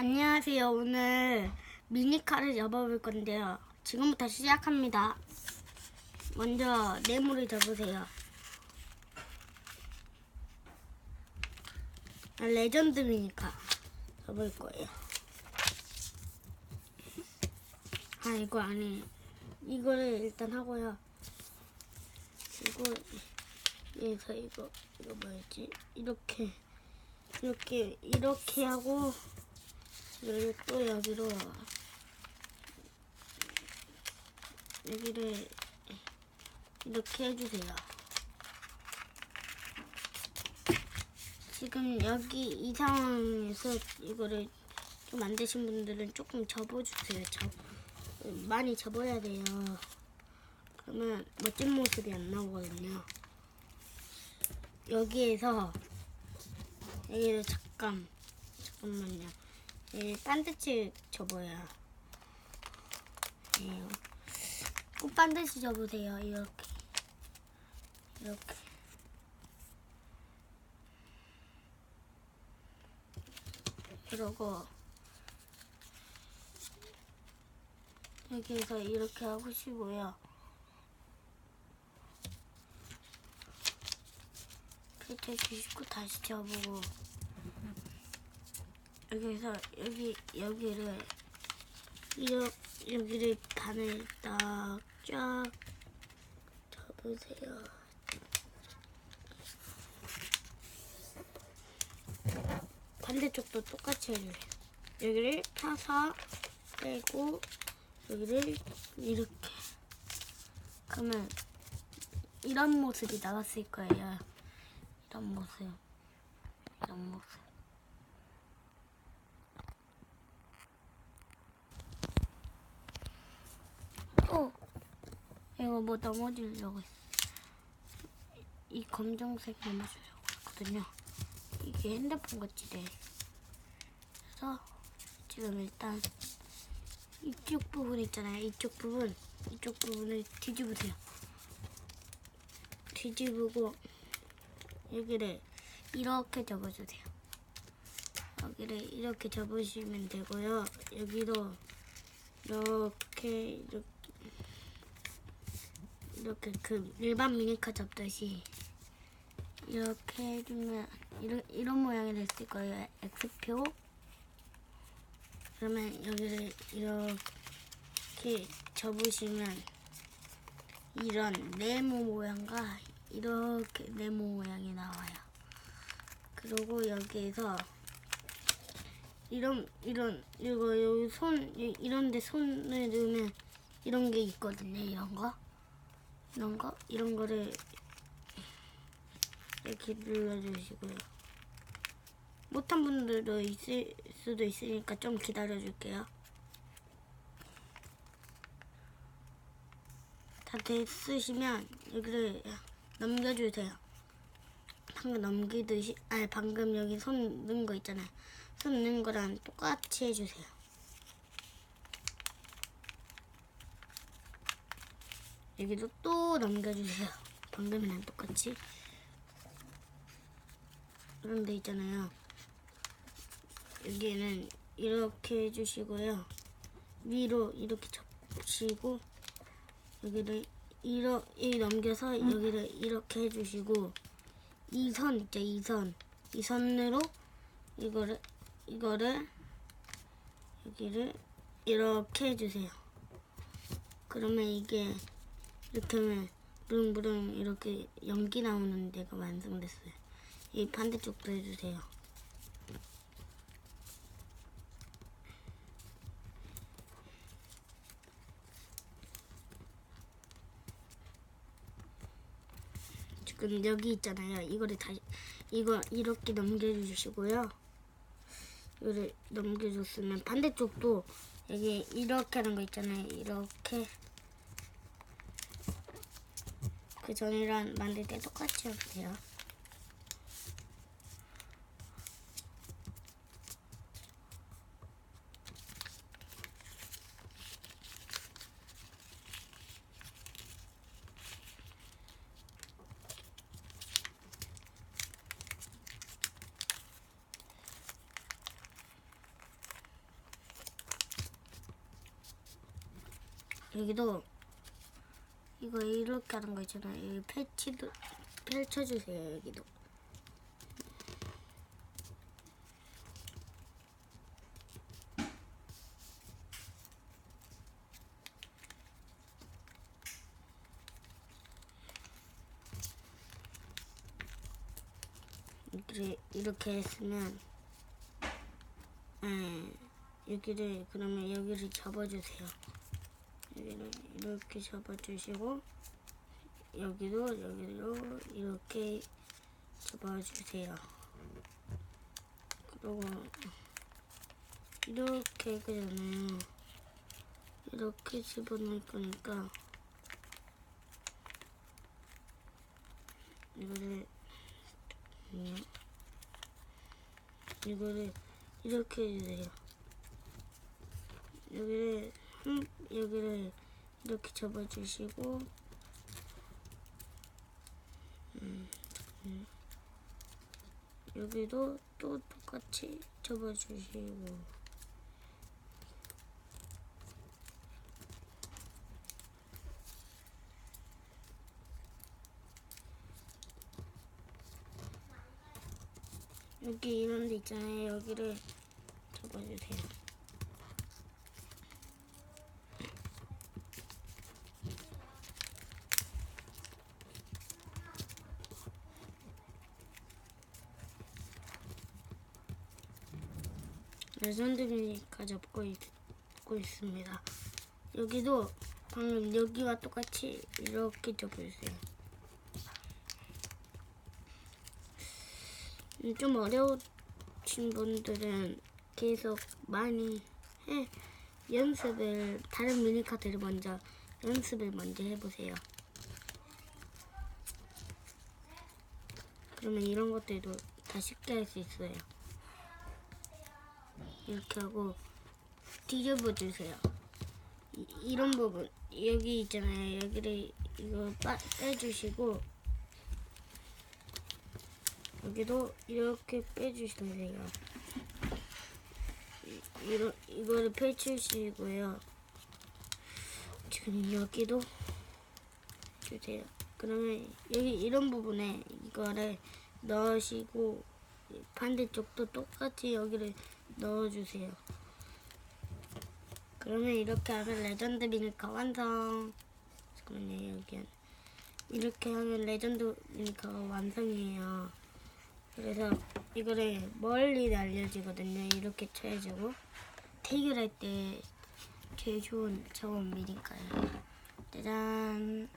안녕하세요. 오늘 미니카를 접어볼 건데요. 지금부터 시작합니다. 먼저 네모를 접으세요. 아, 레전드 미니카 접을 거예요. 아 이거 아니 이거를 일단 하고요. 이거 여기서 이거 이거 뭐였지? 이렇게 이렇게 이렇게 하고 그리고 또 여기로 여기를 이렇게 해주세요. 지금 여기 이 상황에서 이거를 좀 안 되신 분들은 조금 접어주세요. 접 많이 접어야 돼요. 그러면 멋진 모습이 안 나오거든요. 여기에서 여기를 잠깐 잠깐만요. 예, 반드시 접어야 해요. 꼭 반드시 접으세요. 이렇게 이렇게 그러고 여기에서 이렇게 하고 싶고요. 펼쳐주시고 다시 접고 여기서 여기 여기를 이렇 여기를 반을 딱쫙 접으세요. 반대쪽도 똑같이 해주세요. 여기를 펴서 빼고 여기를 이렇게 그러면 이런 모습이 나왔을 거예요. 이런 모습, 이런 모습. 또 이거 뭐 넘어지려고. 이 검정색 넘어지려고 했거든요. 이게 핸드폰 같지래. 그래서 지금 일단 이쪽 부분 있잖아요. 이쪽 부분, 이쪽 부분을 뒤집으세요. 뒤집고 여기를 이렇게 접어주세요. 여기를 이렇게 접으시면 되고요. 여기도 이렇게 이렇게 이렇게 그 일반 미니카 접듯이 이렇게 해주면 이런 이런 모양이 됐을 거예요. X표. 그러면 여기를 이렇게 접으시면 이런 네모 모양과 이렇게 네모 모양이 나와요. 그리고 여기에서 이런 이런 이거 여기 손 이- 이런데 손을 넣으면 이런 게 있거든요. 이런 거 이런 거 이런 거를 이렇게 눌러주시고요. 못한 분들도 있을 수도 있으니까 좀 기다려줄게요. 다 됐으시면 여기를 넘겨주세요. 방금 넘기듯이, 아니 방금 여기 손 넣은 거 있잖아요. 손 넣은 거랑 똑같이 해주세요. 여기도 또 넘겨주세요. 방금이랑 똑같이. 이런 데 있잖아요. 여기는 이렇게 해주시고요. 위로 이렇게 접시고 여기를 이러, 이 넘겨서 여기를 이렇게 해주시고 이 선 있죠 이 선 이 선으로 이거를 이거를 여기를 이렇게 해주세요. 그러면 이게 이렇게 하면 부릉부릉 이렇게 연기 나오는 데가 완성됐어요. 이 반대쪽도 해주세요. 지금 여기 있잖아요. 이거를 다시 이거 이렇게 넘겨주시고요. 이거를 넘겨줬으면 반대쪽도 여기 이렇게 하는 거 있잖아요. 이렇게 그 전이랑 만들 때 똑같이 해도 돼요. 여기도 이거 이렇게 하는 거 있잖아요. 여기 펼치도 펼쳐주세요. 여기도. 이렇게 이렇게 했으면 음, 여기를 그러면 여기를 접어주세요. 여기를 이렇게 접어주시고 여기도 여기도 이렇게 접어주세요. 그리고 이렇게 그잖아요. 이렇게 집어넣을 거니까 이거를. 이거를 이렇게 해주세요. 여기를 한, 여기를 이렇게 접어주시고 음, 음. 여기도 또 똑같이 접어주시고 여기 이런 데 있잖아요. 여기를 접어주세요. 레전드미니까 접고 있 고 있습니다. 여기도 방금 여기와 똑같이 이렇게 접어주세요. 음, 좀 어려우신 분들은 계속 많이 해 연습을 다른 미니카드를 먼저 연습을 먼저 해보세요. 그러면 이런 것들도 다 쉽게 할 수 있어요. 이렇게 하고 뒤집어 주세요. 이, 이런 부분 여기 있잖아요. 여기를 이거 빠, 빼주시고 여기도 이렇게 빼주세요. 이- 이거 이거를 펼치시고요. 지금 여기도 주세요. 그러면 여기 이런 부분에 이거를 넣으시고 반대쪽도 똑같이 여기를 넣어주세요. 그러면 이렇게 하면 레전드 미니카 완성. 잠깐만요 여기 안- 이렇게 하면 레전드 미니카가 완성이에요. 그래서 이거를 멀리 날려지거든요. 이렇게 쳐야지고 대결할 때 제일 좋은 저건 미니카예요. 짜잔.